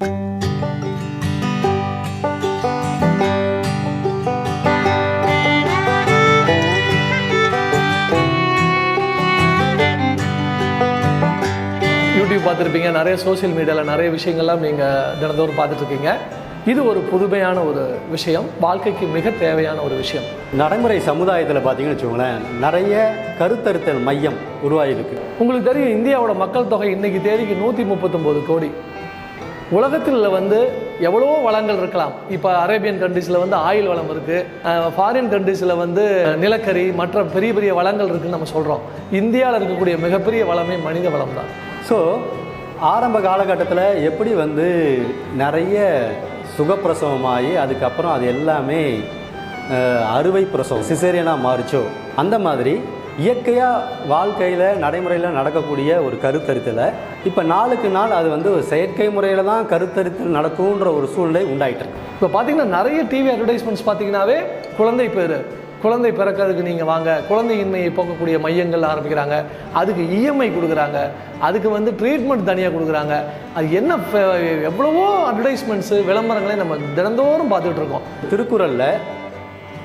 YouTube பார்த்துருப்பீங்க. நிறைய social மீடியாவில் நிறைய விஷயங்கள்லாம் நீங்கள் தினந்தோறும் பார்த்துட்ருக்கீங்க. இது ஒரு புதுமையான ஒரு விஷயம். வாழ்க்கைக்கு மிக தேவையான ஒரு விஷயம். நடைமுறை சமுதாயத்தில் பார்த்தீங்கன்னு வச்சுக்கோங்களேன் நிறைய கருத்தறுத்தல் மையம் உருவாகிருக்கு உங்களுக்கு தெரியும் இந்தியாவோட மக்கள் தொகை இன்னைக்கு தேதிக்கு நூற்றி முப்பத்தொம்போது கோடி. உலகத்தில் வந்து எவ்வளோ வளங்கள் இருக்கலாம். இப்போ அரேபியன் கண்ட்ரீஸில் வந்து ஆயில் வளம் இருக்குது ஃபாரின் கண்ட்ரீஸில் வந்து நிலக்கரி மற்ற பெரிய பெரிய வளங்கள் இருக்குதுன்னு நம்ம சொல்கிறோம் இந்தியாவில் இருக்கக்கூடிய மிகப்பெரிய வளமே மனித வளம் தான். ஸோ ஆரம்ப காலகட்டத்தில் எப்படி வந்து நிறைய சுகப்பிரசவமாகி அதுக்கப்புறம் அது எல்லாமே அறுவை பிரசவம் சிசேரியனாக மாறிச்சோ அந்த மாதிரி இயற்கையாக வாழ்க்கையில் நடைமுறையில் நடக்கக்கூடிய ஒரு கருத்தரித்தலை இப்போ நாளுக்கு நாள் அது வந்து ஒரு செயற்கை முறையில் தான் கருத்தரித்தல் நடக்கும்ன்ற ஒரு சூழ்நிலை உண்டாயிட்டு இருக்கு இப்போ பார்த்தீங்கன்னா நிறைய டிவி அட்வர்டைஸ்மெண்ட்ஸ் பார்த்தீங்கன்னாவே குழந்தை பேர் குழந்தை பிறக்கிறதுக்கு நீங்கள் வாங்க குழந்தையின்மையை போக்கக்கூடிய மையங்கள் ஆரம்பிக்கிறாங்க அதுக்கு இஎம்ஐ கொடுக்குறாங்க அதுக்கு வந்து ட்ரீட்மெண்ட் தனியாக கொடுக்குறாங்க. அது என்ன எவ்வளவோ அட்வர்டைஸ்மெண்ட்ஸு விளம்பரங்களை நம்ம தினந்தோறும் பார்த்துட்டு இருக்கோம். திருக்குறளில்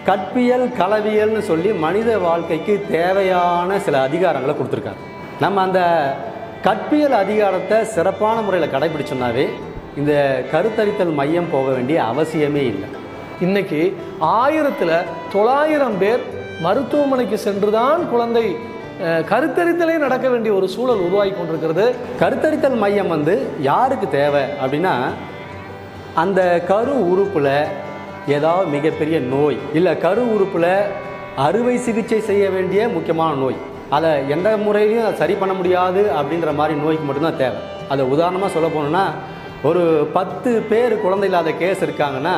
கற்பியல் களவியல்னு சொல்லி மனித வாழ்க்கைக்கு தேவையான சில அதிகாரங்களை கொடுத்துருக்காங்க நம்ம அந்த கற்பியல் அதிகாரத்தை சிறப்பான முறையில் கடைபிடிச்சோம்னாவே இந்த கருத்தரித்தல் மையம் போக வேண்டிய அவசியமே இல்லை. இன்னைக்கு ஆயிரத்தில் தொள்ளாயிரம் பேர் மருத்துவமனைக்கு சென்றுதான் குழந்தை அஹ், கருத்தரித்தலே நடக்க வேண்டிய ஒரு சூழல் உருவாகி கொண்டிருக்கிறது. கருத்தரித்தல் மையம் வந்து யாருக்கு தேவை அப்படின்னா அந்த கரு உறுப்பில் ஏதாவது மிகப்பெரிய நோய். இல்லை கரு உறுப்பில் அறுவை சிகிச்சை செய்ய வேண்டிய முக்கியமான நோய். அதை எந்த முறையிலையும் அதை சரி பண்ண முடியாது அப்படின்ற மாதிரி நோய்க்கு மட்டும்தான் தேவை. அதை உதாரணமாக சொல்ல போனோன்னா ஒரு பத்து பேர் குழந்தை இல்லாத கேஸ் இருக்காங்கன்னா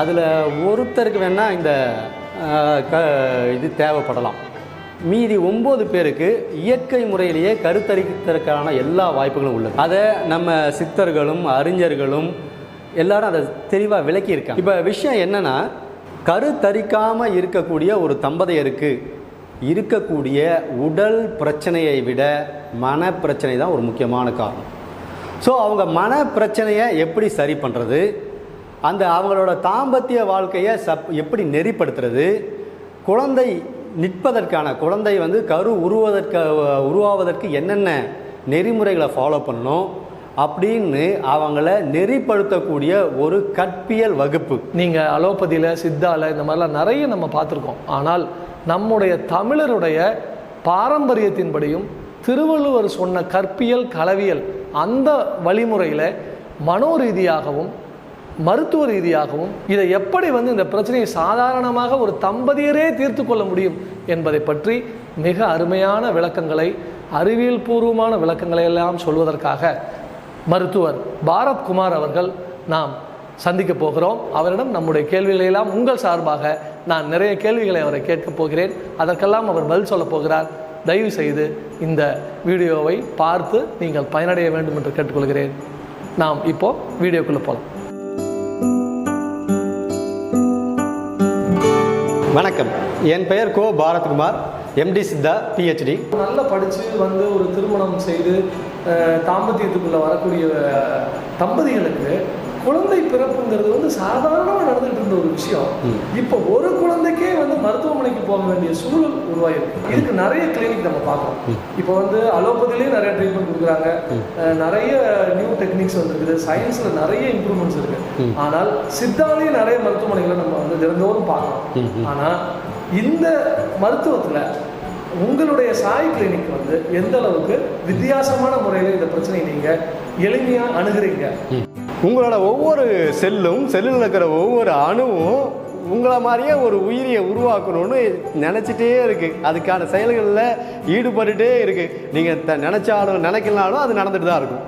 அதில் ஒருத்தருக்கு வேணால் இந்த க இது தேவைப்படலாம். மீதி ஒம்பது பேருக்கு இயற்கை முறையிலேயே கருத்தரிக்கிறதுக்கான எல்லா வாய்ப்புகளும் உள்ளது. அதை நம்ம சித்தர்களும் அறிஞர்களும் எல்லாரும் அதை தெளிவாக விளக்கியிருக்காங்க. இப்போ விஷயம் என்னன்னா கருத்தரிக்காமல் இருக்கக்கூடிய ஒரு தம்பதியருக்கு இருக்கக்கூடிய உடல் பிரச்சனையை விட மன பிரச்சனை தான் ஒரு முக்கியமான காரணம். ஸோ அவங்க மன பிரச்சனையை எப்படி சரி பண்ணுறது அந்த அவங்களோட தாம்பத்திய வாழ்க்கையை சப் எப்படி நெறிப்படுத்துறது? குழந்தை நிற்பதற்கான குழந்தை வந்து கரு உருவதற்கு உருவாவதற்கு என்னென்ன நெறிமுறைகளை ஃபாலோ பண்ணணும்? அப்படின்னு அவங்கள நெறிப்படுத்தக்கூடிய ஒரு கற்பியல் வகுப்பு. நீங்கள் அலோபதியில் சித்தால இந்த மாதிரிலாம் நிறைய நம்ம பார்த்துருக்கோம். ஆனால் நம்முடைய தமிழருடைய பாரம்பரியத்தின்படியும் திருவள்ளுவர் சொன்ன கற்பியல் களவியல் அந்த வழிமுறையில் மனோரீதியாகவும் மருத்துவ ரீதியாகவும் இதை எப்படி வந்து இந்த பிரச்சனையை சாதாரணமாக ஒரு தம்பதியரே தீர்த்து கொள்ள முடியும் என்பதை பற்றி மிக அருமையான விளக்கங்களை அறிவியல் பூர்வமான விளக்கங்களை எல்லாம் சொல்வதற்காக மருத்துவர் பாரத் குமார் அவர்கள் நாம் சந்திக்க போகிறோம். அவரிடம் நம்முடைய கேள்விகளை எல்லாம் உங்கள் சார்பாக நான் நிறைய கேள்விகளை அவரை கேட்கப் போகிறேன். அதற்கெல்லாம் அவர் பதில் சொல்லப் போகிறார். தயவு செய்து இந்த வீடியோவை பார்த்து நீங்கள் பயனடைய வேண்டும் என்று கேட்டுக்கொள்கிறேன். நாம் இப்போ வீடியோக்குள்ளே போகலாம் வணக்கம். என் பெயர் கோ பாரத்குமார் எம்டி சித்தா பிஹெச்டி நல்லா படித்து வந்து ஒரு திருமணம் செய்து தாம்பத்தியத்துக்குள்ள வரக்கூடிய தம்பதிகளுக்கு குழந்தை பிறப்புங்கிறது வந்து சாதாரணமாக நடந்துட்டு இருந்த ஒரு விஷயம். இப்போ ஒரு குழந்தைக்கே வந்து மருத்துவமனைக்கு போக வேண்டிய சூழல் உருவாயிருக்கு. இதுக்கு நிறைய கிளினிக் நம்ம பார்க்குறோம். இப்போ வந்து அலோபதிலேயும் நிறைய ட்ரீட்மெண்ட் கொடுக்குறாங்க. நிறைய நியூ டெக்னிக்ஸ் வந்துருக்குது. சயின்ஸில் நிறைய இம்ப்ரூவ்மெண்ட்ஸ் இருக்கு. ஆனால் சித்தாலையும் நிறைய மருத்துவமனைகளை நம்ம வந்து தினந்தோறும் பார்க்குறோம். ஆனால் இந்த மருத்துவத்தில் உங்களுடைய சாய் கிளினிக் வந்து எந்த அளவுக்கு வித்தியாசமான முறையில் இந்த பிரச்சனையை நீங்கள் எளிமையாக அணுகுறீங்க. உங்களோட ஒவ்வொரு செல்லும் செல்லில் இருக்கிற ஒவ்வொரு அணுவும் உங்களை மாதிரியே ஒரு உயிரியை உருவாக்கணும்னு நினச்சிட்டே இருக்குது அதுக்கான செயல்களில் ஈடுபட்டுட்டே இருக்குது நீங்கள் த நினச்சாலும் நினைக்கலனாலும் அது நடந்துட்டு தான் இருக்கும்.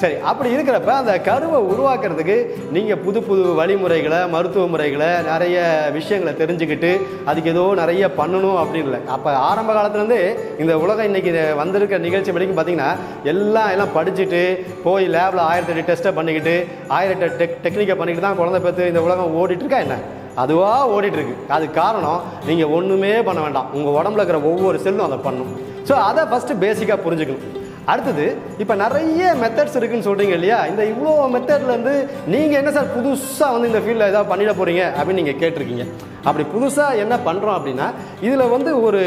சரி அப்படி இருக்கிறப்ப அந்த கருவை உருவாக்குறதுக்கு நீங்கள் புது புது வழிமுறைகளை மருத்துவ முறைகளை நிறைய விஷயங்களை தெரிஞ்சுக்கிட்டு அதுக்கு ஏதோ நிறைய பண்ணணும் அப்படின்னு இல்லை. அப்போ ஆரம்ப காலத்துலேருந்து இந்த உலகம் இன்னைக்கு வந்திருக்கிற நிகழ்ச்சி வரைக்கும் பார்த்தீங்கன்னா எல்லாம் எல்லாம் படிச்சுட்டு போய் லேபில் ஆயிரத்தெட்டு டெஸ்ட்டை பண்ணிக்கிட்டு ஆயிரத்தெட்டு டெக் டெக்னிக்கை பண்ணிக்கிட்டு தான் குழந்தை பேத்து இந்த உலகம் ஓடிட்டு இருக்கா என்ன? அதுவாக ஓடிட்டுருக்கு. அது அதுக்கு காரணம் நீங்கள் ஒன்றுமே பண்ண வேண்டாம். உங்கள் உடம்புல இருக்கிற ஒவ்வொரு செல்லும் அதை பண்ணும் ஸோ அதை ஃபஸ்ட்டு பேசிக்காக புரிஞ்சுக்கணும். அடுத்தது இப்போ நிறைய மெத்தட்ஸ் இருக்குன்னு சொல்கிறீங்க இல்லையா? இந்த இவ்வளோ மெத்தட்லேருந்து நீங்கள் என்ன சார் புதுசாக வந்து இந்த ஃபீல்டில் ஏதாவது பண்ணிட போகிறீங்க அப்படின்னு நீங்கள் கேட்டிருக்கீங்க. அப்படி புதுசாக என்ன பண்ணுறோம் அப்படின்னா இதில் வந்து ஒரு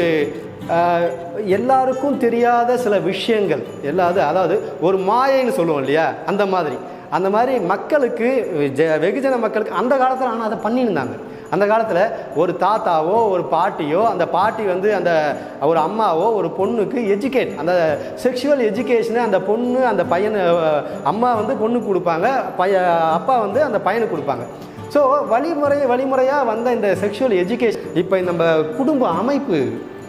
எல்லாருக்கும் தெரியாத சில விஷயங்கள். எல்லாது அதாவது ஒரு மாயைன்னு சொல்லுவோம் இல்லையா? அந்த மாதிரி. அந்த மாதிரி மக்களுக்கு ஜ- வெகுஜன மக்களுக்கு அந்த காலத்தில் ஆனால் அதை பண்ணியிருந்தாங்க. அந்த காலத்தில் ஒரு தாத்தாவோ ஒரு பாட்டியோ அந்த பாட்டி வந்து அந்த ஒரு அம்மாவோ ஒரு பொண்ணுக்கு எஜுகேட் அந்த செக்ஷுவல் எஜுகேஷனை அந்த பொண்ணு அந்த பையனை அம்மா வந்து பொண்ணுக்கு கொடுப்பாங்க பைய அப்பா வந்து அந்த பையனுக்கு கொடுப்பாங்க. ஸோ வழிமுறை வழிமுறையாக வந்த இந்த செக்ஷுவல் எஜுகேஷன் இப்போ நம்ம குடும்ப அமைப்பு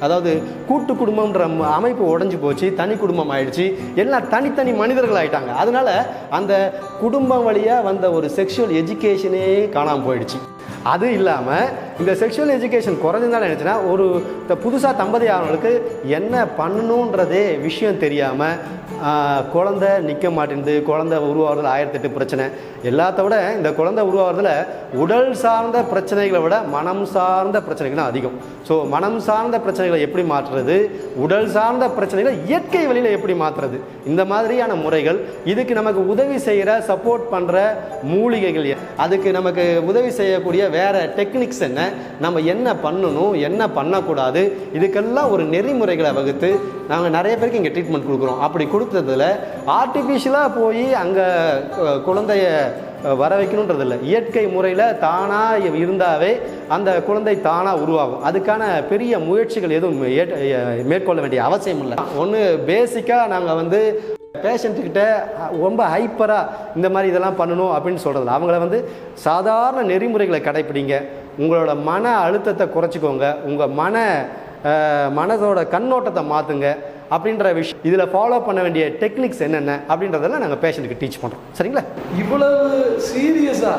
அதாவது கூட்டு குடும்பம்ன்ற அமைப்பு உடஞ்சி போச்சு தனி குடும்பம் ஆயிடுச்சு எல்லாம் தனித்தனி மனிதர்கள் ஆயிட்டாங்க. அதனால அந்த குடும்பம் வழியாக வந்த ஒரு செக்ஷுவல் எஜுகேஷனே காணாமல் போயிடுச்சு. அது இல்லாமல் இந்த செக்ஷுவல் எஜுகேஷன் குறைஞ்சிருந்தாலும் நினச்சின்னா ஒரு புதுசாக தம்பதி ஆனவங்களுக்கு என்ன பண்ணணுன்றதே விஷயம் தெரியாமல் குழந்தை நிற்க மாட்டேங்குது குழந்தை உருவாகிறதுல ஆயிரத்தெட்டு பிரச்சனை. எல்லாத்த விட இந்த குழந்தை உருவாகிறதுல உடல் சார்ந்த பிரச்சனைகளை விட மனம் சார்ந்த பிரச்சனைகள் தான் அதிகம். ஸோ மனம் சார்ந்த பிரச்சனைகளை எப்படி மாற்றுறது? உடல் சார்ந்த பிரச்சனைகளை இயற்கை வழியில் எப்படி மாற்றுறது? இந்த மாதிரியான முறைகள் இதுக்கு நமக்கு உதவி செய்கிற சப்போர்ட் பண்ணுற மூலிகைகள். அதுக்கு நமக்கு உதவி செய்யக்கூடிய வேறு டெக்னிக்ஸ் என்ன? நம்ம என்ன பண்ணணும் என்ன பண்ணக்கூடாது இதுக்கெல்லாம் ஒரு நெறிமுறைகளை வகுத்து நாங்கள் நிறைய பேருக்கு இங்கே ட்ரீட்மெண்ட் கொடுக்குறோம். அப்படி கொடுத்ததுல ஆர்டிஃபிஷியலாக போய் அங்கே குழந்தைய வர வைக்கணுன்றது இல்லை இயற்கை முறையில் தானாக இருந்தாவே அந்த குழந்தை தானாக உருவாகும். அதுக்கான பெரிய முயற்சிகள் எதுவும் மேற்கொள்ள வேண்டிய அவசியம் இல்லை. ஒன்று பேசிக்காக நாங்கள் வந்து பேஷண்ட்டுக்கிட்ட ரொம்ப ஹைப்பராக இந்த மாதிரி இதெல்லாம் பண்ணணும் அப்படின்னு சொல்கிறது அவங்கள வந்து சாதாரண நெறிமுறைகளை கடைப்பிடிங்க. உங்களோட மன அழுத்தத்தை குறைச்சிக்கோங்க. உங்கள் மன மனதோட கண்ணோட்டத்தை மாற்றுங்க அப்படின்ற விஷயம் இதில் ஃபாலோ பண்ண வேண்டிய டெக்னிக்ஸ் என்னென்ன அப்படின்றதெல்லாம் நாங்கள் பேஷண்ட்டுக்கு டீச் பண்ணுறோம் சரிங்களா? இவ்வளவு சீரியஸா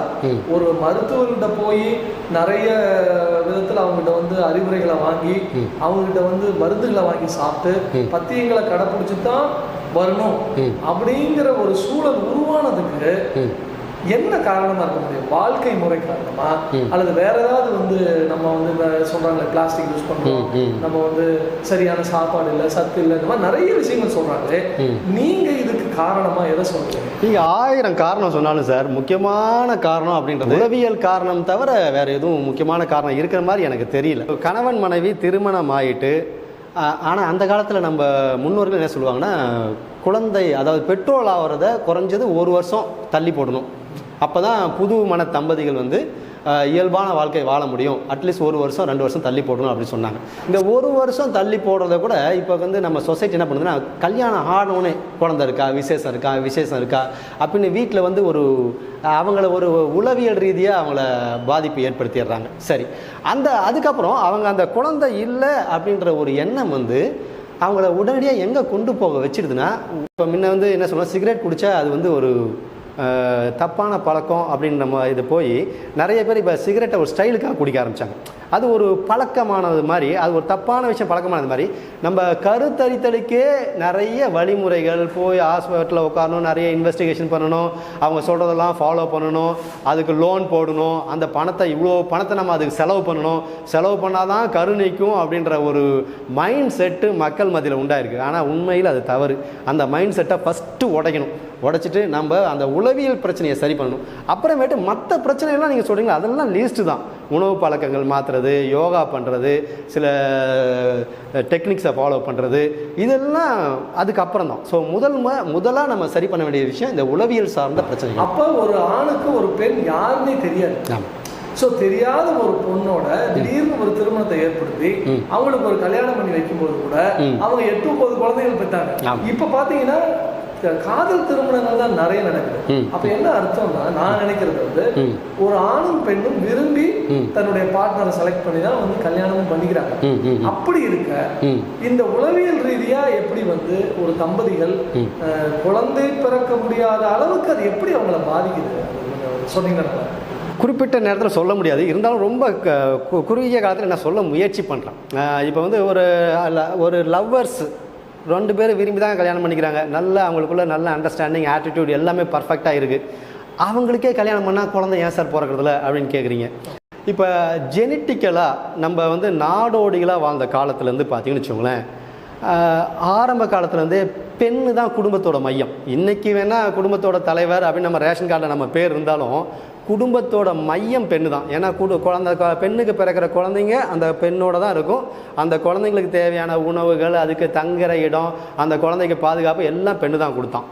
ஒரு மருத்துவர்கிட்ட போய் நிறைய விதத்துல அவங்ககிட்ட வந்து அறிவுரைகளை வாங்கி அவங்ககிட்ட வந்து மருந்துகளை வாங்கி சாப்பிட்டு பத்தியங்களை கடைப்பிடிச்சு தான் வரணும் அப்படிங்கிற ஒரு சூழல் உருவானதுக்கு என்ன காரணமா இருக்க முடியும்? வாழ்க்கை முறை காரணமா? அல்லது வேற ஏதாவது வந்து நம்ம வந்து இந்த சொல்றாங்களே பிளாஸ்டிக் யூஸ் பண்றோம். நம்ம வந்து சரியான சாப்பாடு இல்லை சத்து இல்லை இந்த மாதிரி நிறைய விஷயங்கள் சொல்றாங்களே நீங்க இதுக்கு காரணமா எதை சொல்றீங்க? நீங்கள் ஆயிரம் காரணம் சொன்னாலும் சார் முக்கியமான காரணம் அப்படின்றது உளவியல் காரணம் தவிர வேற எதுவும் முக்கியமான காரணம் இருக்கிற மாதிரி எனக்கு தெரியல. கணவன் மனைவி திருமணம் ஆயிட்டு ஆனால் அந்த காலத்தில் நம்ம முன்னோர்கள் என்ன சொல்லுவாங்கன்னா குழந்தை அதாவது பெட்ரோல் ஆகிறத குறைஞ்சது ஒரு வருஷம் தள்ளி போடணும். அப்போ தான் புது மன தம்பதிகள் வந்து இயல்பான வாழ்க்கை வாழ முடியும். அட்லீஸ்ட் ஒரு வருஷம் ரெண்டு வருஷம் தள்ளி போடணும் அப்படின்னு சொன்னாங்க. இந்த ஒரு வருஷம் தள்ளி போடுறத கூட இப்போ வந்து நம்ம சொசைட்டி என்ன பண்ணுதுன்னா கல்யாணம் ஆனவுடனே குழந்த இருக்கா விசேஷம் இருக்கா விசேஷம் இருக்கா அப்படின்னு வீட்டில் வந்து ஒரு அவங்கள ஒரு உளவியல் ரீதியாக அவங்கள பாதிப்பு ஏற்படுத்திடுறாங்க. சரி. அந்த அதுக்கப்புறம் அவங்க அந்த குழந்தை இல்லை அப்படின்ற ஒரு எண்ணம் வந்து அவங்கள உடனடியாக எங்கே கொண்டு போக வச்சிடுதுன்னா இப்போ முன்ன வந்து என்ன சொல்லுவோம் சிகரெட் குடித்தா அது வந்து ஒரு தப்பான பழக்கம் அப்படின்னு நம்ம இது போய் நிறைய பேர் இப்போ சிகரெட்டை ஒரு ஸ்டைலுக்காக குடிக்க ஆரம்பித்தாங்க அது ஒரு பழக்கமானது மாதிரி அது ஒரு தப்பான விஷயம் பழக்கமானது மாதிரி. நம்ம கருத்தரித்தலுக்கே நிறைய வழிமுறைகள் போய் ஹாஸ்பிட்டலில் உட்காரணும் நிறைய இன்வெஸ்டிகேஷன் பண்ணணும் அவங்க சொல்கிறதெல்லாம் ஃபாலோ பண்ணணும் அதுக்கு லோன் போடணும் அந்த பணத்தை இவ்வளோ பணத்தை நம்ம அதுக்கு செலவு பண்ணணும். செலவு பண்ணால் தான் கரு நிற்கும் அப்படின்ற ஒரு மைண்ட் செட்டு மக்கள் மத்தியில் உண்டாயிருக்கு. ஆனால் உண்மையில் அது தவறு. அந்த மைண்ட் செட்டை ஃபஸ்ட்டு உடைக்கணும். உடைச்சிட்டு நம்ம அந்த உளவியல் பிரச்சனையை சரி பண்ணணும். அப்புறமேட்டு மற்ற பிரச்சனைகள்லாம் நீங்கள் சொல்கிறீங்களா அதெல்லாம் லீஸ்ட்டு தான். உணவு பழக்கங்கள் மாற்றுறது யோகா பண்ணுறது சில டெக்னிக்ஸை ஃபாலோ பண்ணுறது இதெல்லாம் அதுக்கப்புறம் தான். ஸோ முதல் முதலாக நம்ம சரி பண்ண வேண்டிய விஷயம் இந்த உளவியல் சார்ந்த பிரச்சனைகள். அப்ப ஒரு ஆணுக்கு ஒரு பெண் யாருன்னே தெரியாது. ஆமாம் சோ தெரியாத ஒரு பொண்ணோட திடீர்னு ஒரு திருமணத்தை ஏற்படுத்தி அவங்களுக்கு ஒரு கல்யாணம் பண்ணி வைக்கும்போது கூட அவங்க எட்டு ஒன்பது குழந்தைகள் பெற்றாங்க. இப்ப பாத்தீங்கன்னா க- காதல் திருமணங்கள் தான் நிறைய நடக்குது. அப்ப என்ன அர்த்தம்னா நான் நினைக்கிறது வந்து. ஒரு ஆணும் பெண்ணும் விரும்பி. தன்னுடைய பார்ட்னரை செலக்ட் பண்ணி தான் வந்து கல்யாணமும் பண்ணிக்கிறாங்க அப்படி இருக்க இந்த உளவியல் ரீதியா எப்படி வந்து ஒரு தம்பதிகள் குழந்தை பிறக்க முடியாத அளவுக்கு அது எப்படி அவங்கள பாதிக்குது சொன்னீங்கன்னா. குறிப்பிட்ட நேரத்தில் சொல்ல முடியாது இருந்தாலும் ரொம்ப க- கு- குறுகிய காலத்தில் நான் சொல்ல முயற்சி பண்ணுறேன் இப்போ வந்து ஒரு ல- ஒரு லவ்வர்ஸ் ரெண்டு பேரும் விரும்பி தான் கல்யாணம் பண்ணிக்கிறாங்க. நல்ல அவங்களுக்குள்ள நல்ல அண்டர்ஸ்டாண்டிங் ஆட்டிடியூட் எல்லாமே பர்ஃபெக்டாக இருக்குது அவங்களுக்கே கல்யாணம் பண்ணால் குழந்தை ஏன் சார் பிறக்கிறதில்ல அப்படின்னு கேட்குறீங்க இப்போ ஜெனட்டிக்கலாக நம்ம வந்து நாடோடிகளாக வாழ்ந்த காலத்துலேருந்து பார்த்தீங்கன்னு வச்சுக்கோங்களேன் ஆரம்ப காலத்துலேருந்தே பெண்ணு தான் குடும்பத்தோட மையம். இன்றைக்கி வேணால் குடும்பத்தோட தலைவர் அப்படின்னு நம்ம ரேஷன் கார்டில் நம்ம பேர் இருந்தாலும் குடும்பத்தோட மையம் பெண்ணு தான். ஏன்னா குடு குழந்த பெண்ணுக்கு பிறக்கிற குழந்தைங்க அந்த பெண்ணோட தான் இருக்கும். அந்த குழந்தைங்களுக்கு தேவையான உணவுகள் அதுக்கு தங்குற இடம் அந்த குழந்தைக்கு பாதுகாப்பு எல்லாம் பெண்ணு தான் கொடுத்தான்.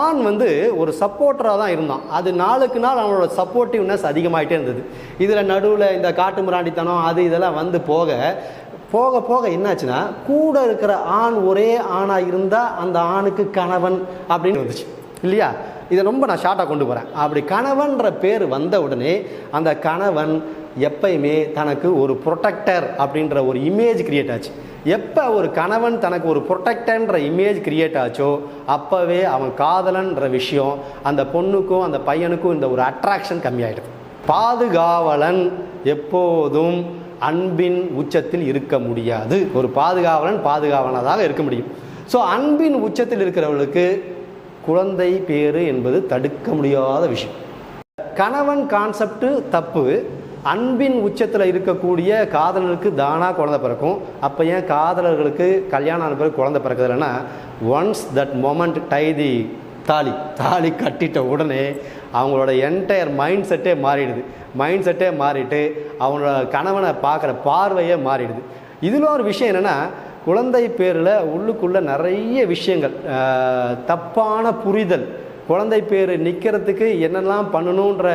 ஆண் வந்து ஒரு சப்போர்ட்டராக தான் இருந்தான். அது நாளுக்கு நாள் அவனோட சப்போர்ட்டிவ்னஸ் அதிகமாகிட்டே இருந்தது. இதில் நடுவில் இந்த காட்டு முராண்டித்தனம் அது இதெல்லாம் வந்து போக போக போக என்னாச்சுன்னா கூட இருக்கிற ஆண் ஒரே ஆணாக இருந்தால் அந்த ஆணுக்கு கணவன் அப்படின்னு வந்துச்சு. இல்லையா? இதை ரொம்ப நான் ஷார்ட்டாக கொண்டு போகிறேன் அப்படி கணவன்ற பேர் வந்த உடனே அந்த கணவன் எப்பயுமே தனக்கு ஒரு ப்ரொடெக்டர் அப்படின்ற ஒரு இமேஜ் கிரியேட் ஆச்சு. எப்போ ஒரு கணவன் தனக்கு ஒரு ப்ரொடெக்டர்ன்ற இமேஜ் கிரியேட் ஆச்சோ அப்போவே அவன் காதலன்ற விஷயம் அந்த பொண்ணுக்கும் அந்த பையனுக்கும் இந்த ஒரு அட்ராக்ஷன் கம்மியாயிடுது. பாதுகாவலன் எப்போதும் அன்பின் உச்சத்தில் இருக்க முடியாது. ஒரு பாதுகாவலன் பாதுகாவலனாக இருக்க முடியும். ஸோ அன்பின் உச்சத்தில் இருக்கிறவர்களுக்கு குழந்தை பேர் என்பது தடுக்க முடியாத விஷயம். கணவன் கான்செப்ட் தப்பு. அன்பின் உச்சத்தில் இருக்கக்கூடிய காதலருக்கு தானா குழந்தை பிறக்கும். அப்போ ஏன் காதலர்களுக்கு கல்யாணம் ஆன பிறகு குழந்தை பிறக்குதுன்னா once that moment tie the thali தாலி கட்டிட்ட உடனே அவங்களோட என்டையர் மைண்ட் செட்டே மாறிடுது. மைண்ட் செட்டே மாறிட்டு அவங்களோட கணவனை பார்க்குற பார்வையே மாறிடுது. இதில் ஒரு விஷயம் என்னென்னா குழந்தை பேரில் உள்ளுக்குள்ளே நிறைய விஷயங்கள் தப்பான புரிதல். குழந்தை பேர் நிற்கிறதுக்கு என்னெல்லாம் பண்ணணுன்ற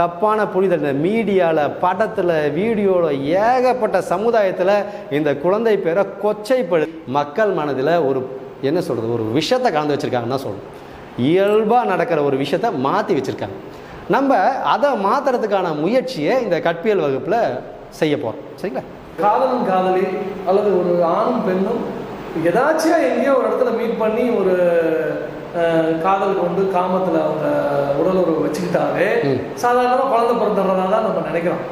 தப்பான புரிதல். இந்த மீடியாவில் படத்தில் வீடியோவில் ஏகப்பட்ட சமுதாயத்தில் இந்த குழந்தை பேரை கொச்சைப்படு மக்கள் மனதில் ஒரு என்ன சொல்கிறது ஒரு விஷத்தை கலந்து வச்சுருக்காங்கன்னு தான் சொல்லணும். இயல்பாக நடக்கிற ஒரு விஷயத்தை மாற்றி வச்சுருக்காங்க. நம்ம அதை மாற்றுறதுக்கான முயற்சியை இந்த கற்பியல் வகுப்பில் செய்ய போகிறோம் சரிங்களா? காதலன் காதலி அல்லது ஒரு ஆணும் பெண்ணும் எதாச்சும் எங்கேயோ ஒரு இடத்துல மீட் பண்ணி ஒரு காதல் கொண்டு காமத்துல அவங்க உடல் உறவு வச்சுக்கிட்டாவே ம். சாதாரணமா குழந்தை பிறந்துடுறதா தான் நம்ம நினைக்கிறோம்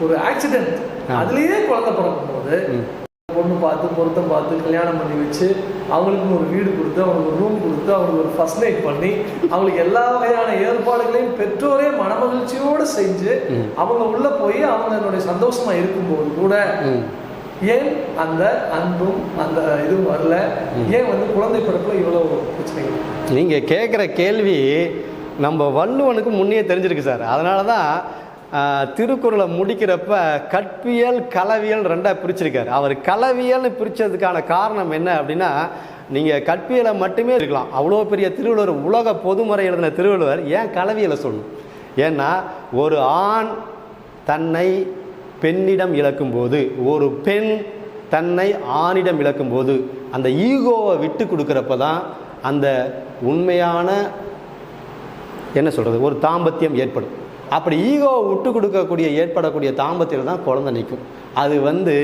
ஒரு ஆக்சிடென்ட். அதுலயே குழந்தை பிறக்கும் போது பொண்ணு பார்த்து பொருத்தம் பார்த்து கல்யாணம் பண்ணி வச்சு அவங்களுக்கு ஒரு வீடு கொடுத்து அவங்களுக்கு ஒரு ரூம் கொடுத்து அவங்களுக்கு ஒரு ஃபர்ஸ்ட் நைட் பண்ணி அவங்களுக்கு எல்லா வகையான ஏற்பாடுகளையும் பெற்றோரே மனமகிழ்ச்சியோடு செஞ்சு. அவங்க உள்ள போய் அவங்களுடைய சந்தோஷமா இருக்கும்போது கூட ஏன் அந்த அன்பும் அந்த இதுவும் வரல? ஏன் வந்து குழந்தை பிறப்புல இவ்வளவு பிரச்சனைகள் நீங்கள் கேட்குற கேள்வி நம்ம வள்ளுவனுக்கு முன்னே தெரிஞ்சிருக்கு சார். அதனால தான் திருக்குறளை முடிக்கிறப்ப கற்பியல் கலவியல் ரெண்டாக பிரிச்சிருக்காரு. அவர் கலவியல்னு பிரித்ததுக்கான காரணம் என்ன அப்படின்னா நீங்கள் கற்பியலை மட்டுமே இருக்கலாம். அவ்வளோ பெரிய திருவள்ளுவர் உலக பொதுமுறை எழுதின திருவள்ளுவர் ஏன் கலவியலை சொல்லணும் ஏன்னா ஒரு ஆண் தன்னை பெண்ணிடம் இழக்கும்போது ஒரு பெண் தன்னை ஆணிடம் இழக்கும்போது அந்த ஈகோவை விட்டு கொடுக்குறப்ப தான் அந்த உண்மையான என்ன சொல்கிறது ஒரு தாம்பத்தியம் ஏற்படும். அப்படி ஈகோவை விட்டு கொடுக்கக்கூடிய ஏற்படக்கூடிய தாம்பத்தில் தான் குழந்தை நிற்கும் அது வந்து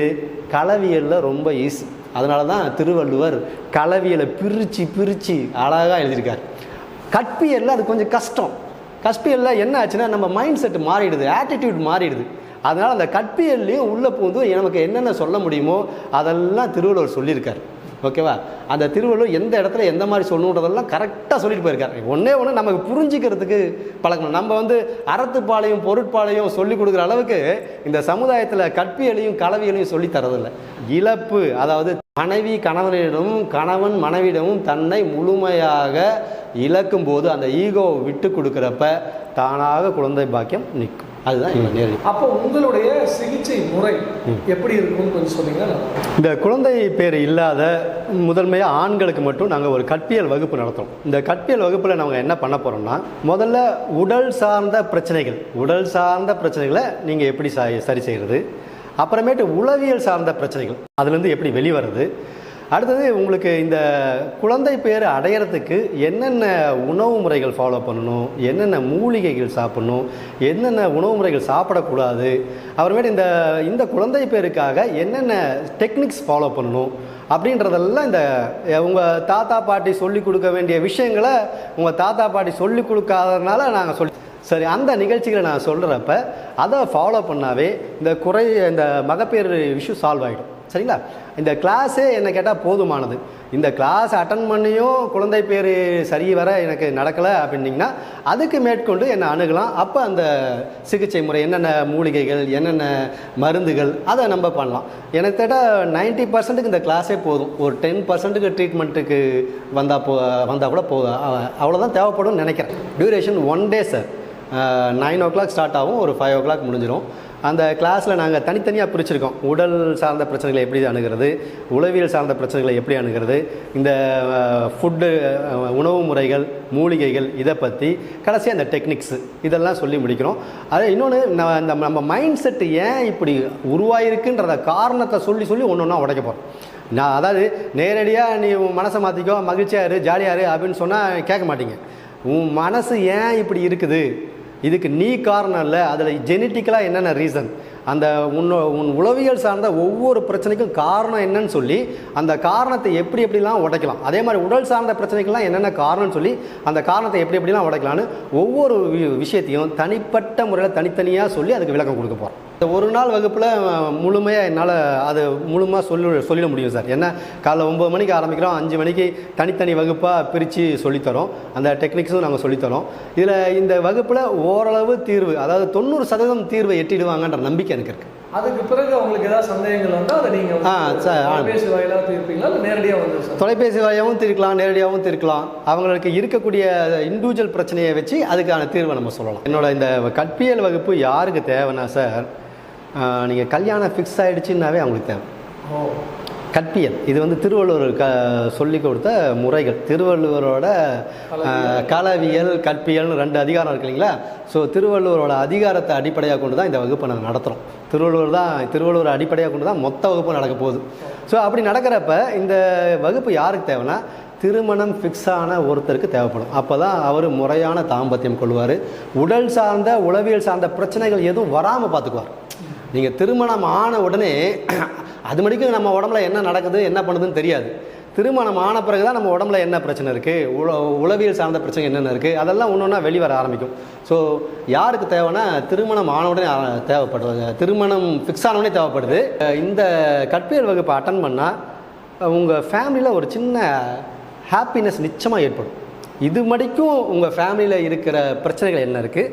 கலவியலில் ரொம்ப ஈஸி அதனால தான் திருவள்ளுவர் கலவியலை பிரித்து பிரித்து அழகாக எழுதியிருக்கார். கற்பியலில் அது கொஞ்சம் கஷ்டம். கற்பியலில் என்ன ஆச்சுன்னா நம்ம மைண்ட் செட் மாறிடுது ஆட்டிடியூட் மாறிடுது. அதனால் அந்த கற்பியல்லையும் உள்ளே புகுந்து நமக்கு என்னென்ன சொல்ல முடியுமோ அதெல்லாம் திருவள்ளுவர் சொல்லியிருக்கார். ஓகேவா? அந்த திருவள்ளுவர் எந்த இடத்துல எந்த மாதிரி சொல்லணுன்றதெல்லாம் கரெக்டாக சொல்லிட்டு போயிருக்காரு. ஒன்றே ஒன்று நமக்கு புரிஞ்சிக்கிறதுக்கு பழக்கணும். நம்ம வந்து அறத்துப்பாலையும் பொருட்பாலையும் சொல்லி கொடுக்குற அளவுக்கு இந்த சமுதாயத்தில் கற்பியலையும் கலவியலையும் சொல்லி தரதில்லை. இழப்பு அதாவது மனைவி கணவனிடமும் கணவன் மனைவியிடமும் தன்னை முழுமையாக இழக்கும் போது அந்த ஈகோவை விட்டு கொடுக்குறப்ப தானாக குழந்தை பாக்கியம் நிற்கும். அதுதான் நேரடி. அப்போ உங்களுடைய சிகிச்சை முறை எப்படி இருக்கும்னு கொஞ்சம் சொன்னீங்கன்னா. இந்த குழந்தை பேர் இல்லாத முதன்மையாக ஆண்களுக்கு மட்டும் நாங்கள் ஒரு கற்பியல் வகுப்பு நடத்துகிறோம் இந்த கற்பியல் வகுப்பில் நாங்கள் என்ன பண்ண போகிறோம்னா முதல்ல உடல் சார்ந்த பிரச்சனைகள் உடல் சார்ந்த பிரச்சனைகளை நீங்கள் எப்படி சரி செய்கிறது அப்புறமேட்டு உளவியல் சார்ந்த பிரச்சனைகள் அதுலேருந்து எப்படி வெளிவருது அடுத்தது உங்களுக்கு இந்த குழந்தை பேர் அடையிறதுக்கு என்னென்ன உணவு முறைகள் ஃபாலோ பண்ணணும்? என்னென்ன மூலிகைகள் சாப்பிடணும்? என்னென்ன உணவு முறைகள் சாப்பிடக்கூடாது? அப்புறமேட்டு இந்த இந்த குழந்தை பேருக்காக என்னென்ன டெக்னிக்ஸ் ஃபாலோ பண்ணணும்? அப்படின்றதெல்லாம் இந்த உங்கள் தாத்தா பாட்டி சொல்லி கொடுக்க வேண்டிய விஷயங்களை உங்கள் தாத்தா பாட்டி சொல்லி கொடுக்காததுனால நாங்கள் சொல்லி சரி அந்த நிகழ்ச்சிகளை நான் சொல்கிறப்ப அதை ஃபாலோ பண்ணாவே இந்த குறை இந்த மகப்பேறு இஷ்யூ சால்வ் ஆகிடும் சரிங்களா? இந்த கிளாஸே என்னை கேட்டால் போதுமானது. இந்த கிளாஸ் அட்டன் பண்ணியும் குழந்தை பேர் சரி வர எனக்கு நடக்கலை அப்படின்னிங்கன்னா அதுக்கு மேற்கொண்டு என்னை அணுகலாம். அப்போ அந்த சிகிச்சை முறை என்னென்ன மூலிகைகள் என்னென்ன மருந்துகள் அதை நம்ம பண்ணலாம். எனக்கு கேட்டால் நைன்ட்டி பர்சன்ட்டுக்கு இந்த கிளாஸே போதும். ஒரு டென் பர்சன்ட்டுக்கு ட்ரீட்மெண்ட்டுக்கு வந்தால் போ வந்தால் கூட போதும். அவ்வளோதான் தேவைப்படும்னு நினைக்கிறேன். Duration one day sir nine o'clock start ஆகும். ஒரு ஃபைவ் ஓ கிளாக் முடிஞ்சிடும் அந்த கிளாஸில் நாங்கள் தனித்தனியாக பிரிச்சிருக்கோம். உடல் சார்ந்த பிரச்சனைகளை எப்படி அணுகிறது உளவியல் சார்ந்த பிரச்சனைகளை எப்படி அணுகிறது இந்த ஃபுட்டு உணவு முறைகள் மூலிகைகள் இதை பற்றி கடைசியாக அந்த டெக்னிக்ஸு இதெல்லாம் சொல்லி முடிக்கிறோம். அது இன்னொன்று இந்த நம்ம மைண்ட் செட்டு ஏன் இப்படி உருவாயிருக்குன்றத காரணத்தை சொல்லி சொல்லி ஒன்று ஒன்றா உடைக்க போகிறோம் நான் அதாவது நேரடியாக நீ உன் மனசை மாற்றிக்கோ மகிழ்ச்சியாக இரு ஜாலியாக இரு அப்படின்னு சொன்னால் கேட்க மாட்டீங்க. உன் மனசு ஏன் இப்படி இருக்குது? இதுக்கு நீ காரணம் இல்லை. அதில் ஜெனட்டிக்கலாக என்னென்ன ரீசன் அந்த உன்னோ உன் உளவியல் சார்ந்த ஒவ்வொரு பிரச்சனைக்கும் காரணம் என்னன்னு சொல்லி அந்த காரணத்தை எப்படி எப்படிலாம் உடைக்கலாம்? அதே மாதிரி உடல் சார்ந்த பிரச்சனைக்கெல்லாம் என்னென்ன காரணம்னு சொல்லி அந்த காரணத்தை எப்படி எப்படிலாம் உடைக்கலான்னு ஒவ்வொரு வி- விஷயத்தையும் தனிப்பட்ட முறையில் தனித்தனியாக சொல்லி அதுக்கு விளக்கம் கொடுக்க போகிறோம் இந்த ஒரு நாள் வகுப்பில் முழுமையாக என்னால் அது முழுமையாக சொல்லி சொல்லிட முடியும் சார். ஏன்னா காலைல ஒம்பது மணிக்கு ஆரம்பிக்கிறோம் அஞ்சு மணிக்கு தனித்தனி வகுப்பாக பிரித்து சொல்லித்தரோம். அந்த டெக்னிக்ஸும் நாங்கள் சொல்லித்தரோம். இதில் இந்த வகுப்பில் ஓரளவு தீர்வு அதாவது தொண்ணூறு சதவீதம் தீர்வை எட்டிடுவாங்கன்ற நம்பிக்கை எனக்கு இருக்குது அதுக்கு பிறகு அவங்களுக்கு ஏதாவது சந்தேகங்கள் வந்தால் அதை நீங்கள் ஆ, சரி, ஆ. பேசி வாயிலாக தீர்ப்பீங்களா? இல்லை நேரடியாக வந்து சார்? தொலைபேசி வாயாகவும் தீர்க்கலாம் நேரடியாகவும் தீர்க்கலாம். அவங்களுக்கு இருக்கக்கூடிய இண்டிவிஜுவல் பிரச்சனையை வச்சு அதுக்கான தீர்வை நம்ம சொல்லலாம். என்னோட இந்த கற்பியல் வகுப்பு யாருக்கு தேவைன்னா சார் நீங்கள் கல்யாணம் ஃபிக்ஸ் ஆகிடுச்சுன்னாவே அவங்களுக்கு தேவை. கற்பியல். இது வந்து திருவள்ளுவர் க சொல்லி கொடுத்த முறைகள். திருவள்ளுவரோட அஹ், களவியல் கற்பியல்னு ரெண்டு அதிகாரம் இருக்கு இல்லைங்களா? ஸோ திருவள்ளுவரோட அதிகாரத்தை அடிப்படையாக கொண்டு தான் இந்த வகுப்பை நாங்கள் நடத்துகிறோம் திருவள்ளுவர் தான் திருவள்ளுவர் அடிப்படையாக கொண்டு தான் மொத்த வகுப்பு நடக்க போகுது. ஸோ அப்படி நடக்கிறப்ப இந்த வகுப்பு யாருக்கு தேவைன்னா திருமணம் ஃபிக்ஸ் ஆன ஒருத்தருக்கு தேவைப்படும். அப்போ தான் அவர் முறையான தாம்பத்தியம் கொள்வார். உடல் சார்ந்த உளவியல் சார்ந்த பிரச்சனைகள் எதுவும் வராமல் பார்த்துக்குவார் நீங்கள் திருமணம் ஆன உடனே அது மணிக்கும் நம்ம உடம்புல என்ன நடக்குது என்ன பண்ணுதுன்னு தெரியாது. திருமணம் ஆன பிறகு தான் நம்ம உடம்புல என்ன பிரச்சனை இருக்குது உள உளவியல் சார்ந்த பிரச்சனை என்னென்ன இருக்குது அதெல்லாம் ஒன்று ஒன்றா வெளிவர ஆரம்பிக்கும். ஸோ யாருக்கு தேவைன்னா திருமணம் ஆன உடனே தேவைப்படுறது. திருமணம் ஃபிக்ஸ் ஆனவுடனே தேவைப்படுது. இந்த கற்பியல் வகுப்பை அட்டன் பண்ணால் உங்கள் ஃபேமிலியில் ஒரு சின்ன ஹாப்பினஸ் நிச்சயமாக ஏற்படும். இது மடிக்கும் உங்கள் ஃபேமிலியில் இருக்கிற பிரச்சனைகள் என்ன இருக்குது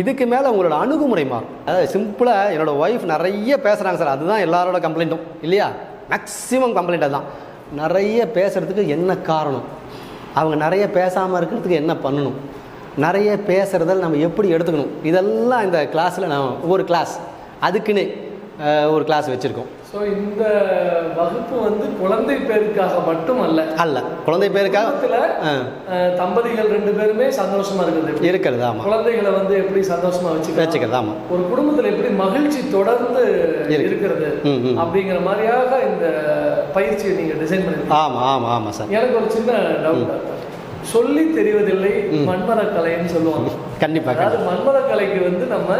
இதுக்கு மேலே உங்களோட அணுகுமுறை மாறும். அதாவது சிம்பிளாக என்னோடய ஒய்ஃப் நிறைய பேசுகிறாங்க சார் அதுதான் எல்லாரோட கம்ப்ளைண்ட்டும் இல்லையா? மேக்ஸிமம் கம்ப்ளைண்ட் அதுதான். நிறைய பேசுகிறதுக்கு என்ன காரணம்? அவங்க நிறைய பேசாமல் இருக்கிறதுக்கு என்ன பண்ணணும்? நிறைய பேசுகிறத நம்ம எப்படி எடுத்துக்கணும்? இதெல்லாம் இந்த கிளாஸில் நான் ஒரு கிளாஸ் அதுக்குன்னு ஒரு கிளாஸ் வச்சுருக்கோம். ஸோ இந்த வகுப்பு வந்து குழந்தை பேருக்காக மட்டும் அல்ல. அல்ல குழந்தை பேருக்காக தம்பதிகள் ரெண்டு பேருமே சந்தோஷமா இருக்கிறது இருக்கிறது ஆமாம் குழந்தைகளை வந்து எப்படி சந்தோஷமா வச்சுக்கலாம்? வச்சுக்கிறது ஆமாம் ஒரு குடும்பத்துல எப்படி மகிழ்ச்சி தொடர்ந்து இருக்கு. இருக்கிறது. அப்படிங்கிற மாதிரியாக இந்த பயிற்சியை நீங்க டிசைன் பண்ணிருக்கீங்க. ஆமாம் ஆமாம் ஆமாம் சார். எனக்கு ஒரு சின்ன டவுட் சொல்லி தெரிவதில்லை மன்மத கலைன்னு சொல்லுவாங்க. கண்டிப்பாக அதாவது மன்மத கலைக்கு வந்து நம்ம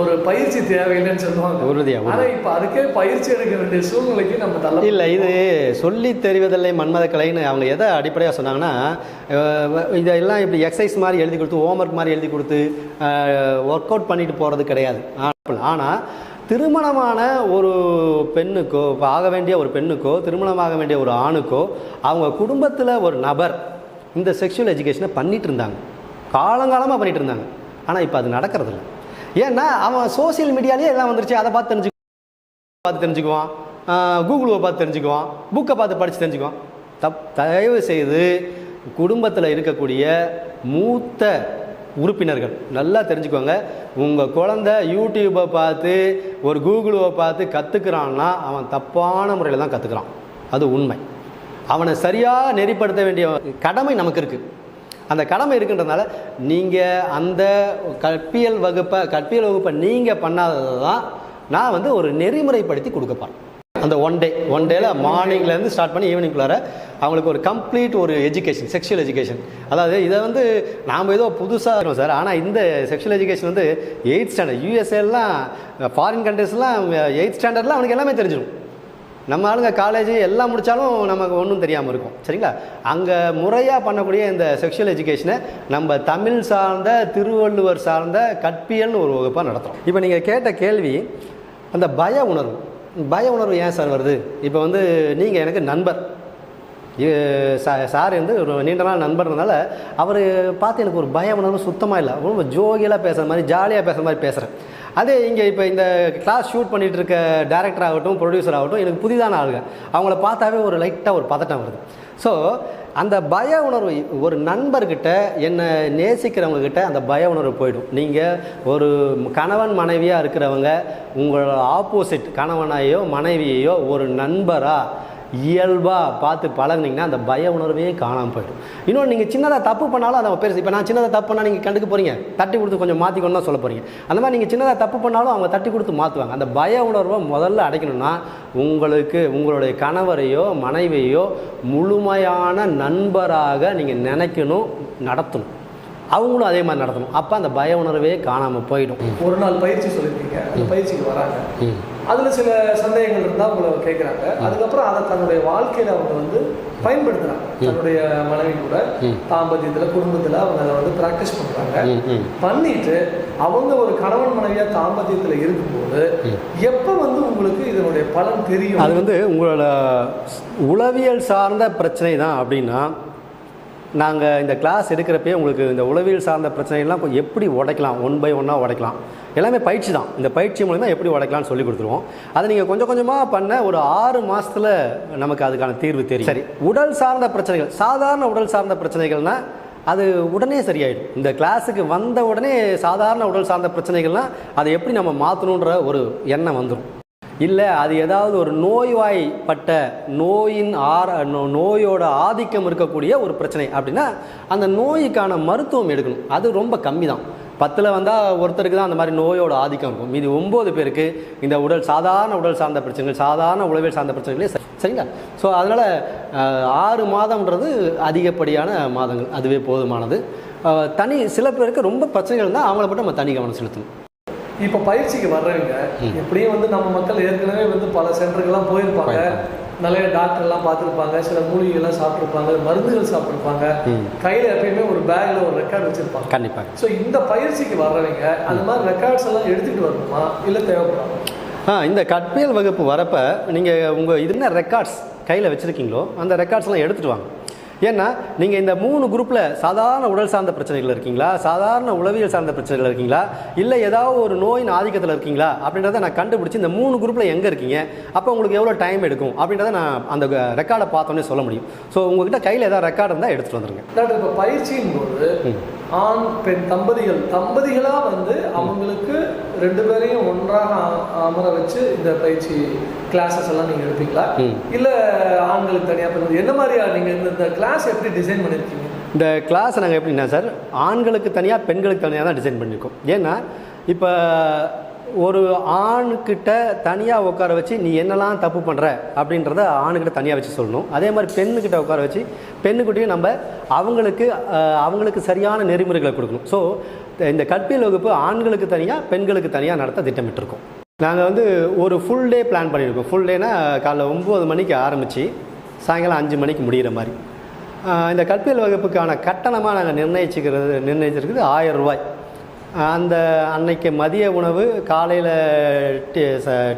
ஒரு பயிற்சி தேவையில்லைன்னு சொல்லுவாங்க. உறுதியா, உறுதி. ஆனா இப்ப அதுக்கே பயிற்சி எடுக்க வேண்டிய சூழ்நிலைக்கு நம்ம தள்ள இல்லை இது சொல்லி தெரிவதில்லை மன்மத கலைன்னு அவங்க எதை அடிப்படையாக சொன்னாங்கன்னா இதெல்லாம் இப்படி எக்ஸசைஸ் மாதிரி எழுதி கொடுத்து ஹோம்ஒர்க் மாதிரி எழுதி கொடுத்து ஒர்க் அவுட் பண்ணிட்டு போகிறது கிடையாது. ஆனால் திருமணமான ஒரு பெண்ணுக்கோ இப்போ ஆக வேண்டிய ஒரு பெண்ணுக்கோ திருமணமாக வேண்டிய ஒரு ஆணுக்கோ அவங்க குடும்பத்தில் ஒரு நபர் இந்த செக்ஷுவல் எஜுகேஷனை பண்ணிட்டு இருந்தாங்க. காலங்காலமாக பண்ணிட்டு இருந்தாங்க. ஆனால் இப்போ அது நடக்கிறதில்ல. ஏன்னா அவன் சோஷியல் மீடியாலேயே எல்லாம் வந்துருச்சு. அதை பார்த்து தெரிஞ்சு பார்த்து தெரிஞ்சுக்குவான். கூகுளை பார்த்து தெரிஞ்சுக்குவான். புக்கை பார்த்து படித்து தெரிஞ்சுக்குவான். தப் தயவு செய்து குடும்பத்தில் இருக்கக்கூடிய மூத்த உறுப்பினர்கள் நல்லா தெரிஞ்சுக்கோங்க. உங்கள் குழந்த யூடியூப்பை பார்த்து ஒரு கூகுளை பார்த்து கற்றுக்கிறான்னா அவன் தப்பான முறையில் தான் கற்றுக்குறான் அது உண்மை. அவனை சரியாக நெறிப்படுத்த வேண்டிய கடமை நமக்கு இருக்குது அந்த கடமை இருக்குன்றதுனால நீங்கள் அந்த கற்பியல் வகுப்பை கற்பியல் வகுப்பை நீங்கள் பண்ணாததை தான் நான் வந்து ஒரு நெறிமுறைப்படுத்தி கொடுக்கப்பேன் அந்த ஒன் டே ஒன் டேல மார்னிங்லேருந்து ஸ்டார்ட் பண்ணி ஈவினிங்குள்ளார அவங்களுக்கு ஒரு கம்ப்ளீட் ஒரு எஜுகேஷன் செக்ஷுவல் எஜுகேஷன் அதாவது இதை வந்து நாம் ஏதோ புதுசாக இருக்கோம் சார். ஆனால் இந்த செக்ஷுவல் எஜுகேஷன் வந்து எயிட் ஸ்டாண்டர்ட் யூஎஸ்ஏலாம் ஃபாரின் கண்ட்ரீஸ்லாம் எயிட் ஸ்டாண்டர்டில் அவனுக்கு எல்லாமே தெரிஞ்சிடும் நம்ம ஆளுங்க காலேஜ் எல்லாம் முடித்தாலும் நமக்கு ஒன்றும் தெரியாமல் இருக்கும். சரிங்களா? அங்கே முறையாக பண்ணக்கூடிய இந்த செக்ஷுவல் எஜுகேஷனை நம்ம தமிழ் சார்ந்த திருவள்ளுவர் சார்ந்த கற்பியல்னு ஒரு வகுப்பாக நடத்துகிறோம் இப்போ நீங்கள் கேட்ட கேள்வி அந்த பய உணர்வு. பய உணர்வு ஏன் சார் வருது? இப்போ வந்து நீங்கள் எனக்கு நண்பர். சா- சார் வந்து ஒரு நீண்ட நாள் நண்பர்னால அவர் பார்த்து எனக்கு ஒரு பய உணர்வு சுத்தமாக இல்லை. ரொம்ப ஜோகியலாக பேசுகிற மாதிரி ஜாலியாக பேசுகிற மாதிரி பேசுகிறேன் அதே இங்கே இப்போ இந்த கிளாஸ் ஷூட் பண்ணிகிட்டு இருக்க டேரக்டர் ஆகட்டும் ப்ரொடியூசர் ஆகட்டும் எனக்கு புதிதான ஆளுங்க. அவங்கள பார்த்தாவே ஒரு லைட்டாக ஒரு பதட்டம் வருது. ஸோ அந்த பய உணர்வு ஒரு நண்பர்கிட்ட என்னை நேசிக்கிறவங்கக்கிட்ட அந்த பய உணர்வு போயிடும். நீங்கள் ஒரு கணவன் மனைவியாக இருக்கிறவங்க உங்களோட ஆப்போசிட் கணவனையோ மனைவியையோ ஒரு நண்பராக இயல்பாக பார்த்து பழகுனீங்கன்னா அந்த பய உணர்வே காணாமல் போயிடும். இன்னொன்று நீங்கள் சின்னதாக தப்பு பண்ணாலும் அதை பெருசு இப்போ நான் சின்னதாக தப்பு பண்ணால் நீங்கள் கண்டுக்க போகிறீங்க தட்டி கொடுத்து கொஞ்சம் மாற்றிக்கணும் தான் சொல்ல போகிறீங்க அந்த மாதிரி நீங்கள் சின்னதாக தப்பு பண்ணாலும் அவங்க தட்டி கொடுத்து மாற்றுவாங்க அந்த பய உணர்வை முதல்ல அடைக்கணும்னா உங்களுக்கு உங்களுடைய கணவரையோ மனைவியோ முழுமையான நண்பராக நீங்கள் நினைக்கணும் நடத்தணும். அவங்களும் அதே மாதிரி நடத்தணும். அப்போ அந்த பய உணர்வே காணாமல் போயிடும். ஒரு நாள் பயிற்சி சொல்லியிருக்கீங்க. அந்த பயிற்சிக்கு வராங்க. அதில் சில சந்தேகங்கள் இருந்தால் உங்களை கேட்குறாங்க அதுக்கப்புறம் அதை தன்னுடைய வாழ்க்கையில் அவங்க வந்து பயன்படுத்துகிறாங்க தன்னுடைய மனைவி கூட தாம்பத்தியத்தில் குடும்பத்தில் அவங்க அதை வந்து ப்ராக்டிஸ் பண்ணுறாங்க. பண்ணிட்டு அவங்க ஒரு கணவன் மனைவியாக தாம்பத்தியத்தில் இருக்கும்போது எப்போ வந்து உங்களுக்கு இதனுடைய பலன் தெரியும்? அது வந்து உங்களோட உளவியல் சார்ந்த பிரச்சனை தான். அப்படின்னா நாங்கள் இந்த கிளாஸ் எடுக்கிறப்பே உங்களுக்கு இந்த உளவியல் சார்ந்த பிரச்சனைகள்லாம் கொ- எப்படி உடைக்கலாம்? ஒன் பை ஒன்னாக உடைக்கலாம். எல்லாமே பயிற்சி தான். இந்த பயிற்சி மூலமா எப்படி உடைக்கலாம்னு சொல்லி கொடுத்துருவோம். அதை நீங்கள் கொஞ்சம் கொஞ்சமாக பண்ண ஒரு ஆறு மாசத்துல நமக்கு அதுக்கான தீர்வு தெரியும். சரி. உடல் சார்ந்த பிரச்சனைகள். சாதாரண உடல் சார்ந்த பிரச்சனைகள்னா அது உடனே சரியாயிடும். இந்த கிளாஸுக்கு வந்த உடனே சாதாரண உடல் சார்ந்த பிரச்சனைகள்லாம் அதை எப்படி நம்ம மாற்றணுன்ற ஒரு எண்ணம் வந்துடும் இல்லை அது ஏதாவது ஒரு நோய்வாய்ப்பட்ட நோயின் ஆர நோயோட ஆதிக்கம் இருக்கக்கூடிய ஒரு பிரச்சனை அப்படின்னா அந்த நோய்க்கான மருத்துவம் எடுக்கணும். அது ரொம்ப கம்மி தான் பத்தில் வந்தால் ஒருத்தருக்கு தான் அந்த மாதிரி நோயோட ஆதிக்கம் இருக்கும். மீதி ஒம்பது பேருக்கு இந்த உடல் சாதாரண உடல் சார்ந்த பிரச்சனைகள் சாதாரண உளவியல் சார்ந்த பிரச்சனைகளே சரி- சரிங்களா? ஸோ அதனால் ஆறு மாதம்ன்றது அதிகப்படியான மாதங்கள். அதுவே போதுமானது. தனி சில பேருக்கு ரொம்ப பிரச்சனைகள் இருந்தால் அவங்கள மட்டும் நம்ம தனி கவனம் செலுத்தணும். இப்போ பயிற்சிக்கு வர்றவங்க எப்படியும் வந்து நம்ம மக்கள் ஏற்கனவே வந்து பல சென்டருக்கெல்லாம் போயிருப்பாங்க. நிறைய டாக்டர்லாம் பார்த்துருப்பாங்க. சில மூலிகைலாம் சாப்பிட்ருப்பாங்க மருந்துகள் சாப்பிட்ருப்பாங்க கையில் எப்பயுமே ஒரு பேக்கில் ஒரு ரெக்கார்டு வச்சுருப்பாங்க. கண்டிப்பாக ஸோ இந்த பயிற்சிக்கு வர்றவங்க அந்த மாதிரி ரெக்கார்ட்ஸ் எல்லாம் எடுத்துகிட்டு வரணுமா? இல்லை தேவைப்படாமா ஆ இந்த கற்பியல் வகுப்பு வரப்ப நீங்கள் உங்கள் இது என்ன ரெக்கார்ட்ஸ் கையில் வச்சுருக்கீங்களோ அந்த ரெக்கார்ட்ஸ்லாம் எடுத்துகிட்டு வாங்க. ஏன்னா நீங்கள் இந்த மூணு குரூப்பில் சாதாரண உடல் சார்ந்த பிரச்சனைகள் இருக்கீங்களா? சாதாரண உளவியல் சார்ந்த பிரச்சனைகள் இருக்கீங்களா? இல்லை ஏதாவது ஒரு நோயின் ஆதிக்கத்தில் இருக்கீங்களா? அப்படின்றத நான் கண்டுபிடிச்சி இந்த மூணு குரூப்பில் எங்கே இருக்கீங்க? அப்போ உங்களுக்கு எவ்வளோ டைம் எடுக்கும்? அப்படின்றத நான் அந்த ரெக்கார்டை பார்த்தோன்னே சொல்ல முடியும். ஸோ உங்ககிட்ட கையில் ஏதாவது ரெக்கார்டு இருந்தால் எடுத்துகிட்டு வந்துருங்க. டாக்டர் இப்போ பயிற்சியின் போது ஆண் பெண் தம்பதிகள். தம்பதிகளாக வந்து அவங்களுக்கு ரெண்டு பேரையும் ஒன்றாக அமர வச்சு இந்த பயிற்சி கிளாஸஸ் எல்லாம் நீங்கள் எடுப்பீங்களா. இல்லை ஆண்களுக்கு தனியாக பெண்கள் என்ன மாதிரியா நீங்கள் இந்த இந்த கிளாஸ் எப்படி டிசைன் பண்ணியிருக்கீங்க இந்த கிளாஸ் நாங்கள் எப்படின்னா சார் ஆண்களுக்கு தனியாக பெண்களுக்கு தனியாக தான் டிசைன் பண்ணியிருக்கோம் ஏன்னா இப்போ ஒரு ஆணுக்கிட்ட தனியாக உட்கார வச்சு நீ என்னெல்லாம் தப்பு பண்ணுற அப்படின்றத ஆணுக்கிட்ட தனியாக வச்சு சொல்லணும். அதே மாதிரி பெண்ணுக்கிட்ட உட்கார வச்சு பெண்ணுக்கிட்டையும் நம்ம அவங்களுக்கு அவங்களுக்கு சரியான நெறிமுறைகளை கொடுக்கணும். ஸோ இந்த கற்பியல் வகுப்பு ஆண்களுக்கு தனியாக பெண்களுக்கு தனியாக நடத்த திட்டமிட்டிருக்கோம். நாங்கள் வந்து ஒரு ஃபுல் டே பிளான் பண்ணியிருக்கோம். ஃபுல் டேனா காலைல ஒம்பது மணிக்கு ஆரம்பித்து சாயங்காலம் அஞ்சு மணிக்கு முடிகிற மாதிரி. இந்த கற்பியல் வகுப்புக்கான கட்டணமாக நாங்கள் நிர்ணயிச்சுக்கிறது நிர்ணயிச்சிருக்குது ஆயிரம் ரூபாய். அந்த அன்னைக்கு மதிய உணவு காலையில் டீ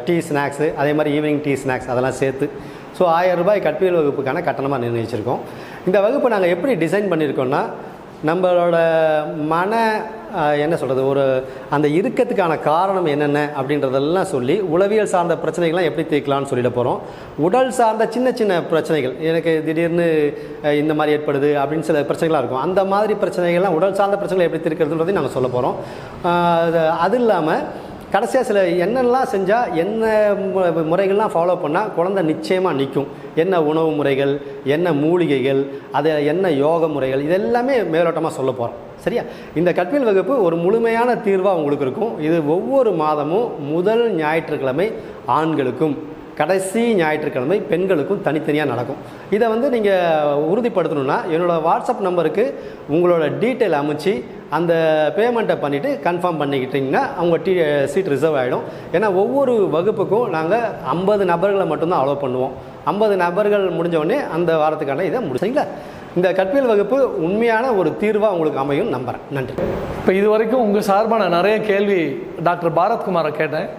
டீ ஸ்நாக்ஸு அதே மாதிரி ஈவினிங் டீ ஸ்நாக்ஸ் அதெல்லாம் சேர்த்து. ஸோ ஆயிரம் ரூபாய் கற்பியல் வகுப்புக்கான கட்டணமாக நிர்ணயிச்சிருக்கோம். இந்த வகுப்பை நாங்கள் எப்படி டிசைன் பண்ணியிருக்கோம்னா நம்மளோட மன என்ன சொல்கிறது ஒரு அந்த இறுக்கத்துக்கான காரணம் என்னென்ன அப்படின்றதெல்லாம் சொல்லி உளவியல் சார்ந்த பிரச்சனைகள்லாம் எப்படி தீர்க்கலாம்னு சொல்லிட்டு போகிறோம் உடல் சார்ந்த சின்ன சின்ன பிரச்சனைகள் எனக்கு திடீர்னு இந்த மாதிரி ஏற்படுது அப்படின்னு சில பிரச்சனைகளாக இருக்கும். அந்த மாதிரி பிரச்சனைகள்லாம் உடல் சார்ந்த பிரச்சனைகள் எப்படி தீர்க்கிறதுன்றதையும் நாங்கள் சொல்ல போகிறோம் அது இல்லாமல் கடைசியாக சில என்னெல்லாம் செஞ்சால் என்ன முறைகள்லாம் ஃபாலோ பண்ணால் குழந்தை நிச்சயமாக நிற்கும் என்ன உணவு முறைகள் என்ன மூலிகைகள் அதை என்ன யோக முறைகள் இதெல்லாமே மேலோட்டமாக சொல்ல போகிறோம் சரியா? இந்த கற்பியல் வகுப்பு ஒரு முழுமையான தீர்வாக உங்களுக்கு இருக்கும். இது ஒவ்வொரு மாதமும் முதல் ஞாயிற்றுக்கிழமை ஆண்களுக்கும். கடைசி ஞாயிற்றுக்கிழமை பெண்களுக்கும் தனித்தனியாக நடக்கும். இதை வந்து நீங்கள் உறுதிப்படுத்தணும்னா என்னோடய வாட்ஸ்அப் நம்பருக்கு உங்களோட டீட்டெயில் அமைச்சு அந்த பேமெண்ட்டை பண்ணிவிட்டு கன்ஃபார்ம் பண்ணிக்கிட்டிங்கன்னா அவங்க டீ சீட் ரிசர்வ் ஆகிடும் ஏன்னா ஒவ்வொரு வகுப்புக்கும் நாங்கள் ஐம்பது நபர்களை மட்டும்தான் அலோவ் பண்ணுவோம். ஐம்பது நபர்கள் முடிஞ்சவொடனே அந்த வாரத்துக்கான இதை முடிச்சிங்களா இந்த கற்பியல் வகுப்பு உண்மையான ஒரு தீர்வாக உங்களுக்கு அமையும் நம்புகிறேன் நன்றி. இப்போ இது வரைக்கும் உங்கள் சார்பாக நான் நிறைய கேள்வி டாக்டர் பாரத்குமாரை கேட்டேன்.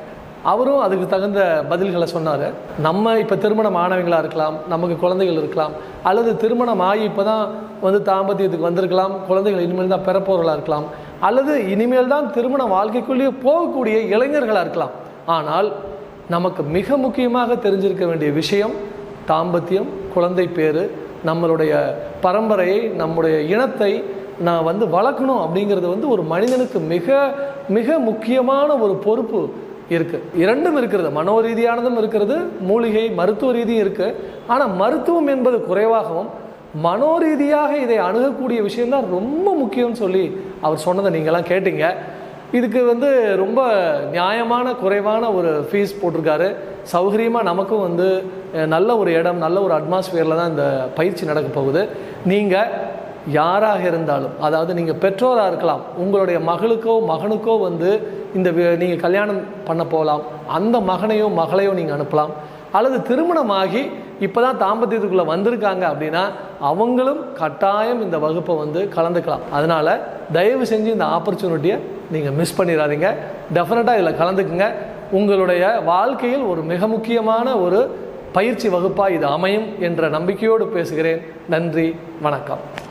அவரும் அதுக்கு தகுந்த பதில்களை சொன்னார். நம்ம இப்போ திருமணம் ஆனவங்களாக இருக்கலாம் நமக்கு குழந்தைகள் இருக்கலாம் அல்லது திருமணம் ஆகி இப்போ தான் வந்து தாம்பத்தியத்துக்கு வந்திருக்கலாம் குழந்தைகள் இனிமேல் தான் பிறப்பவர்களாக இருக்கலாம் அல்லது இனிமேல் தான் திருமண வாழ்க்கைக்குள்ளேயே போகக்கூடிய இளைஞர்களாக இருக்கலாம். ஆனால் நமக்கு மிக முக்கியமாக தெரிஞ்சிருக்க வேண்டிய விஷயம் தாம்பத்தியம் குழந்தை பேர் நம்மளுடைய பரம்பரையை நம்முடைய இனத்தை நான் வந்து வளர்க்கணும் அப்படிங்கிறது வந்து ஒரு மனிதனுக்கு மிக மிக முக்கியமான ஒரு பொறுப்பு. இருக்குது இரண்டும் இருக்கிறது. மனோ ரீதியானதும் இருக்கிறது மூலிகை மருத்துவ ரீதியும் இருக்குது ஆனால் மருத்துவம் என்பது குறைவாகவும் மனோ ரீதியாக இதை அணுகக்கூடிய விஷயம்தான் ரொம்ப முக்கியம்னு சொல்லி அவர் சொன்னதை நீங்களாம் கேட்டீங்க. இதுக்கு வந்து ரொம்ப நியாயமான குறைவான ஒரு ஃபீஸ் போட்டிருக்காரு. சௌகரியமாக நமக்கும் வந்து நல்ல ஒரு இடம் நல்ல ஒரு அட்மாஸ்ஃபியரில் தான் இந்த பயிற்சி நடக்க போகுது. நீங்கள் யாராக இருந்தாலும் அதாவது நீங்கள் பெற்றோராக இருக்கலாம் உங்களுடைய மகளுக்கோ மகனுக்கோ வந்து இந்த நீங்கள் கல்யாணம் பண்ண போகலாம் அந்த மகனையோ மகளையோ நீங்கள் அனுப்பலாம். அல்லது திருமணமாகி இப்போ தான் தாம்பத்தியத்துக்குள்ளே வந்திருக்காங்க அப்படின்னா அவங்களும் கட்டாயம் இந்த வகுப்பை வந்து கலந்துக்கலாம். அதனால் தயவு செஞ்சு இந்த ஆப்பர்ச்சுனிட்டியை நீங்கள் மிஸ் பண்ணிடாதீங்க. டெஃபினட்டாக இதில் கலந்துக்குங்க. உங்களுடைய வாழ்க்கையில் ஒரு மிக முக்கியமான ஒரு பயிற்சி வகுப்பாக இது அமையும் என்ற நம்பிக்கையோடு பேசுகிறேன். நன்றி வணக்கம்.